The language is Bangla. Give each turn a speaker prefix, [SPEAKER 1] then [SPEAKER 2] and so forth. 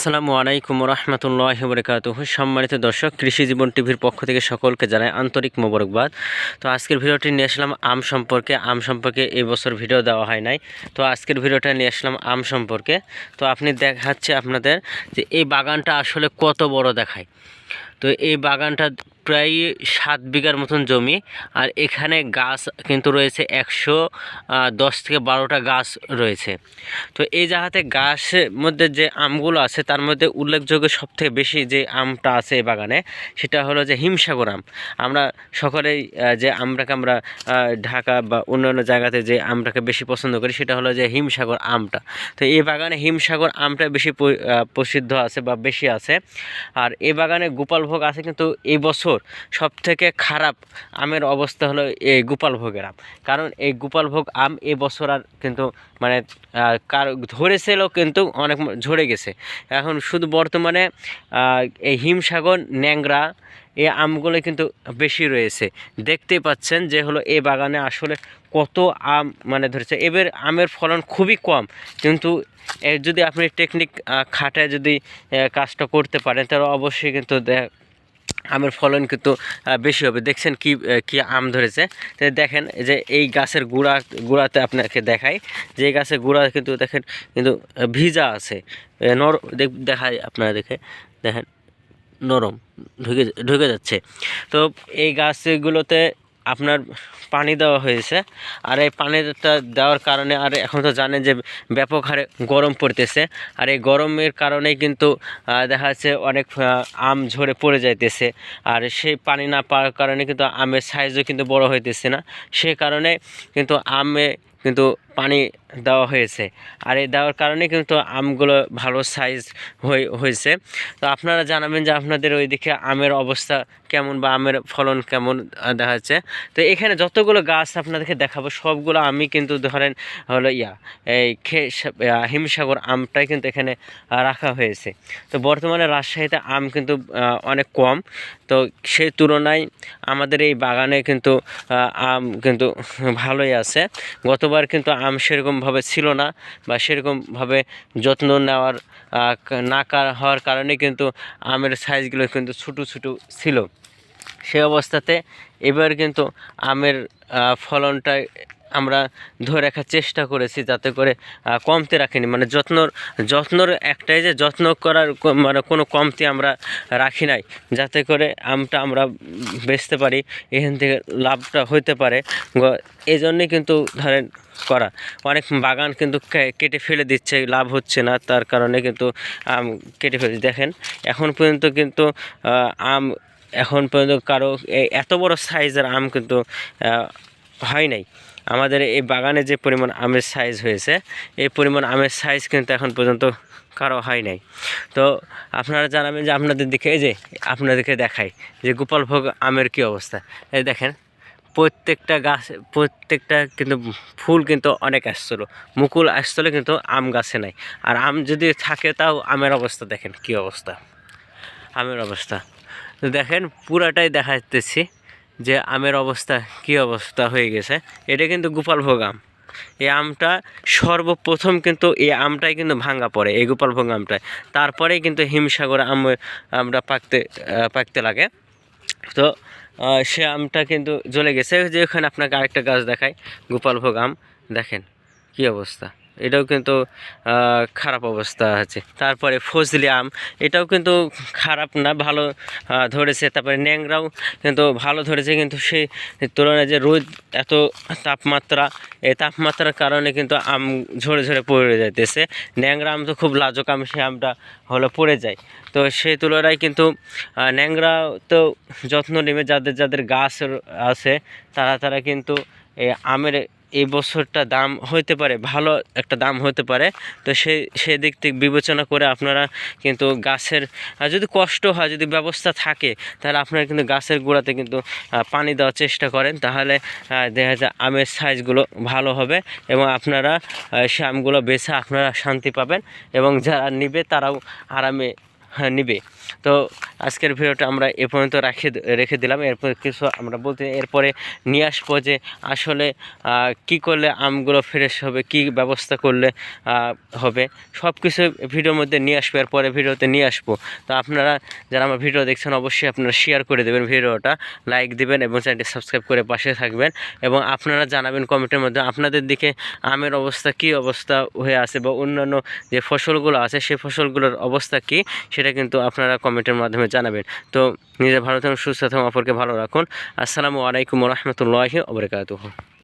[SPEAKER 1] আসসালামু আলাইকুম রহমতুল্লাহ বরকাত সম্মানিত দর্শক, কৃষি জীবন টিভির পক্ষ থেকে সকলকে জানাই আন্তরিক মোবারকবাদ। তো আজকের ভিডিওটি নিয়ে আসলাম আম সম্পর্কে। আম সম্পর্কে এই বছর ভিডিও দেওয়া হয় নাই। তো আজকের ভিডিওটা নিয়ে আসলাম আম সম্পর্কে। তো আপনি দেখাচ্ছে আপনাদের যে এই বাগানটা আসলে কত বড় দেখায়। তো এই বাগানটা প্রায় সাত বিঘার মতন জমি, আর এখানে গাছ কিন্তু রয়েছে একশো দশ থেকে বারোটা গাছ রয়েছে। তো এই জায়গাতে গাছের মধ্যে যে আমগুলো আছে, তার মধ্যে উল্লেখযোগ্য সবথেকে বেশি যে আমটা আছে এই বাগানে, সেটা হলো যে হিমসাগর আম। আমরা সকলেই যে আমটাকে আমরা ঢাকা বা অন্যান্য জায়গাতে যে আমটাকে বেশি পছন্দ করি, সেটা হলো যে হিমসাগর আমটা। তো এই বাগানে হিমসাগর আমটা বেশি প্রসিদ্ধ আছে বা বেশি আছে। আর এই বাগানে গোপালভোগ আছে কিন্তু এই বছর সব থেকে খারাপ আমের অবস্থা হলো এই গোপালভোগের আম। কারণ এই গোপালভোগ আম এ বছর আর কিন্তু মানে কার ধরেছিল কিন্তু অনেক ঝরে গেছে। এখন শুধু বর্তমানে এই হিমসাগর, ন্যাংরা এই আমগুলো কিন্তু বেশি রয়েছে। দেখতেই পাচ্ছেন যে হলো এই বাগানে আসলে কত আম মানে ধরেছে। এবার আমের ফলন খুবই কম। কিন্তু যদি আপনি টেকনিক খাটায় যদি কাজটা করতে পারেন, তাহলে অবশ্যই কিন্তু আমের ফলন কিন্তু বেশি হবে। দেখছেন কি কি আম ধরেছে? দেখেন যে এই গাছের গুঁড়া, গুঁড়াতে আপনাকে দেখাই। যে গাছের গুঁড়া কিন্তু দেখেন, কিন্তু ভিজা আছে। নর দেখায় আপনারা দেখে। দেখেন, নরম, ঢুকে ঢুকে যাচ্ছে। তো এই গাছগুলোতে আপনার পানি দেওয়া হয়েছে। আর এই পানিটা দেওয়ার কারণে আর এখন তো জানেন যে ব্যাপক হারে গরম পড়তেছে। আর এই গরমের কারণেই কিন্তু দেখা যাচ্ছে অনেক আম ঝরে পড়ে যাইতেছে। আর সেই পানি না পাওয়ার কারণে কিন্তু আমের সাইজও কিন্তু বড় হইতেছে না। সে কারণে কিন্তু আমে কিন্তু পানি দেওয়া হয়েছে। আর এই দেওয়ার কারণে কিন্তু আমগুলো ভালো সাইজ হয়ে, হয়েছে। তো আপনারা জানাবেন যে আপনাদের ওইদিকে আমের অবস্থা কেমন বা আমের ফলন কেমন দেখা যাচ্ছে। তো এখানে যতগুলো গাছ আপনাদেরকে দেখাবো, সবগুলো আমি কিন্তু ধরেন হলো ইয়া, এই খে হিমসাগর আমটাই কিন্তু এখানে রাখা হয়েছে। তো বর্তমানে রাজশাহীতে আম কিন্তু অনেক কম। তো সেই তুলনায় আমাদের এই বাগানে কিন্তু আম কিন্তু ভালোই আছে। গতবার কিন্তু আম সেরকমভাবে ছিল না বা সেরকমভাবে যত্ন নেওয়ার না হওয়ার কারণে কিন্তু আমের সাইজগুলো কিন্তু ছোটো ছোটো ছিল। সে অবস্থাতে এবার কিন্তু আমের ফলনটা আমরা ধরে রাখার চেষ্টা করেছি যাতে করে কমতে রাখিনি। মানে যত্নর যত্নর একটাই যে যত্ন করার মানে কোনো কমতি আমরা রাখি নাই। যাতে করে আমটা আমরা বেচতে পারি, এখান থেকে লাভটা হইতে পারে। এই জন্যে কিন্তু ধরেন করা। অনেক বাগান কিন্তু কেটে ফেলে দিচ্ছে, লাভ হচ্ছে না। তার কারণে কিন্তু আম কেটে ফেলে দেখেন, এখন পর্যন্ত কিন্তু আম এখন পর্যন্ত কারও এত বড় সাইজের আম কিন্তু হয় নাই। আমাদের এই বাগানে যে পরিমাণ আমের সাইজ হয়েছে, এই পরিমাণ আমের সাইজ কিন্তু এখন পর্যন্ত কারও হয় নাই। তো আপনারা জানাবেন যে আপনাদের দিকে, এই যে আপনাদেরকে দেখাই যে গোপালভোগ আমের কি অবস্থা। এই দেখেন, প্রত্যেকটা গাছ, প্রত্যেকটা কিন্তু ফুল কিন্তু অনেক আসছিল। মুকুল আসছিল কিন্তু আম গাছে নাই। আর আম যদি থাকে তাও আমের অবস্থা, দেখেন কি অবস্থা। আমের অবস্থা। তো দেখেন, পুরাটাই দেখাতেছি যে আমের অবস্থা, কি অবস্থা হয়ে গেছে, এটা কিন্তু গোপালভোগ আম। এই আমটা সর্বপ্রথম কিন্তু এই আমটাই কিন্তু ভাঙা পড়ে, এই গোপালভোগ আমটায় তারপরেই কিন্তু হিমসাগর আম আমরা পাকতে পাকতে লাগে। তো সে আমটা কিন্তু জ্বলে গেছে। যে ওখানে আপনাকে আরেকটা গাছ দেখায় গোপালভোগ আম। দেখেন, কি অবস্থা। এটাও কিন্তু খারাপ অবস্থা আছে। তারপরে ফজলি আম, এটাও কিন্তু খারাপ না, ভালো ধরেছে। তারপরে ন্যাংরাও কিন্তু ভালো ধরেছে, কিন্তু সেই তুলনায় যে রোদ এত তাপমাত্রা, এই তাপমাত্রার কারণে কিন্তু আম ঝরে ঝরে পড়ে যাইতেছে। ন্যাংরা আম তো খুব লাজক আম সেই আমটা হলো পড়ে যায়। তো সেই তুলনায় কিন্তু ন্যাংরা তো যত্ন নেবে, যাদের যাদের গাছ আছে, তারা তারা কিন্তু আমের এই বছরটা দাম হতে পারে, ভালো একটা দাম হতে পারে। তো সেই সেই দিক থেকে বিবেচনা করে আপনারা কিন্তু গাছের যদি কষ্ট হয়, যদি ব্যবস্থা থাকে, তাহলে আপনারা কিন্তু গাছের গোড়াতে কিন্তু পানি দেওয়ার চেষ্টা করেন। তাহলে দেখা যায় আমের সাইজগুলো ভালো হবে এবং আপনারা সে আমগুলো বেছে আপনারা শান্তি পাবেন এবং যারা নিবে তারাও আরামে নিবে। তো আজকের ভিডিওটা আমরা এ পর্যন্ত রাখে রেখে দিলাম। এরপর কিছু আমরা বলতে, এরপরে নিয়ে আসব যে আসলে কি করলে আমগুলো ফ্রেশ হবে, কি ব্যবস্থা করলে হবে। সব কিছু ভিডিওর মধ্যে নিয়ে আসব এরপরে ভিডিওতে নিয়ে আসব। তো আপনারা যারা আমার ভিডিও দেখছেন, অবশ্যই আপনারা শেয়ার করে দেবেন ভিডিওটা লাইক দিবেন এবং চ্যানেলটি সাবস্ক্রাইব করে পাশে থাকবেন এবং আপনারা জানাবেন কমেন্টের মধ্যে আপনাদের দিকে আমের অবস্থা, কি অবস্থা হয়ে আছে বা অন্যান্য যে ফসলগুলো আছে সেই ফসলগুলোর অবস্থা কি সেটা কিন্তু আপনারা কমেন্টের মাধ্যমে জানাবেন। তো নিজের ভালো থাকুন, সুস্থ থাকুন, অপরকে ভালো রাখুন। আসসালামু আলাইকুম রহমতুল্লাহি ওবরাকাতুহু